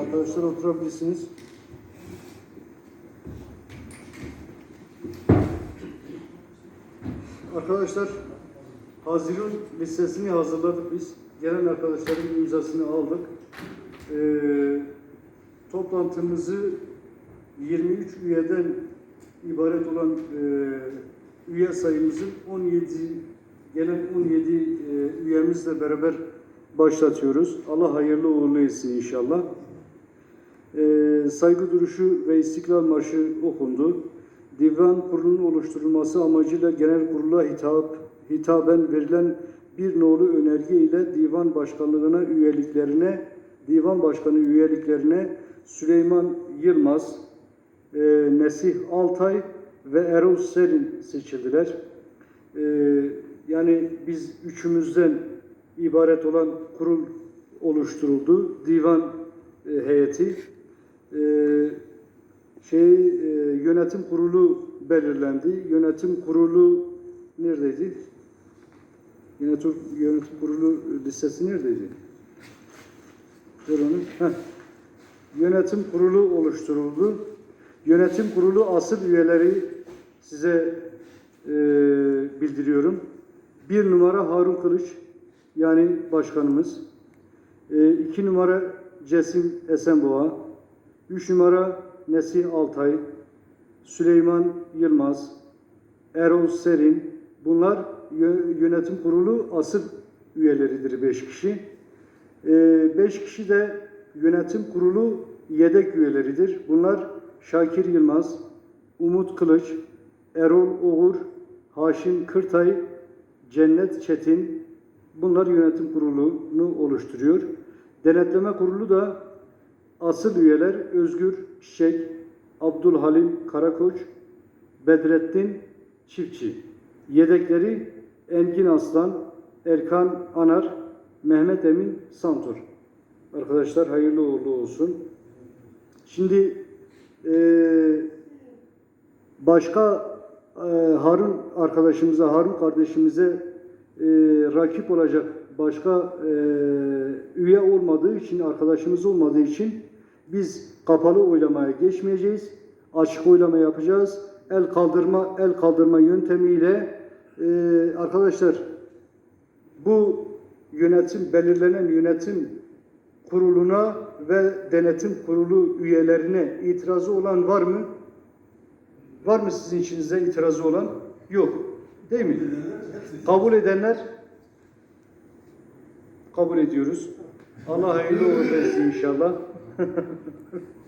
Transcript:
Arkadaşlar oturabilirsiniz. Arkadaşlar Haziran listesini hazırladık biz. Gelen arkadaşların imzasını aldık. Ee, toplantımızı 23 üyeden ibaret olan e, üye sayımızın 17 gelen 17 e, üyemizle beraber başlatıyoruz. Allah hayırlı uğurlu etsin inşallah. Ee, saygı duruşu ve istiklal marşı okundu. Divan kurulunun oluşturulması amacıyla genel kurula hitap, hitaben verilen bir nolu önerge ile divan başkanlığına üyeliklerine, divan başkanı üyeliklerine Süleyman Yılmaz, e, Nesih Altay ve Erol Selin seçildiler. E, yani biz üçümüzden ibaret olan kurul oluşturuldu. Divan e, heyeti. E, şey e, yönetim kurulu belirlendi. Yönetim kurulu neredeydi? Yönetim, yönetim kurulu listesi neredeydi? Ver onu. Yönetim kurulu oluşturuldu. Yönetim kurulu asıl üyeleri size e, bildiriyorum. Bir numara Harun Kılıç, yani başkanımız. E, iki numara Cesim Esenboğa. Üç numara Nesih Altay. Süleyman Yılmaz. Erol Serin. Bunlar yö- yönetim kurulu asıl üyeleridir beş kişi. E, beş kişi de yönetim kurulu yedek üyeleridir. Bunlar Şakir Yılmaz, Umut Kılıç, Erol Oğur, Haşim Kırtay, Cennet Çetin, bunlar yönetim kurulunu oluşturuyor. Denetleme kurulu da asıl üyeler Özgür Çiçek, Abdülhalim Karakoç, Bedrettin Çiftçi. Yedekleri Engin Aslan, Erkan Anar, Mehmet Emin Santur. Arkadaşlar hayırlı uğurlu olsun. Şimdi eee başka e, Harun arkadaşımıza, Harun kardeşimize e, rakip olacak başka e, üye olmadığı için, arkadaşımız olmadığı için biz kapalı oylamaya geçmeyeceğiz. Açık oylama yapacağız. El kaldırma, el kaldırma yöntemiyle e, arkadaşlar bu yönetim, belirlenen yönetim kuruluna ve denetim kurulu üyelerine itirazı olan var mı? Var mı sizin içinizde itirazı olan? Yok. Değil mi? Kabul edenler kabul ediyoruz. Allah hayırlı uğurlu etsin inşallah. thank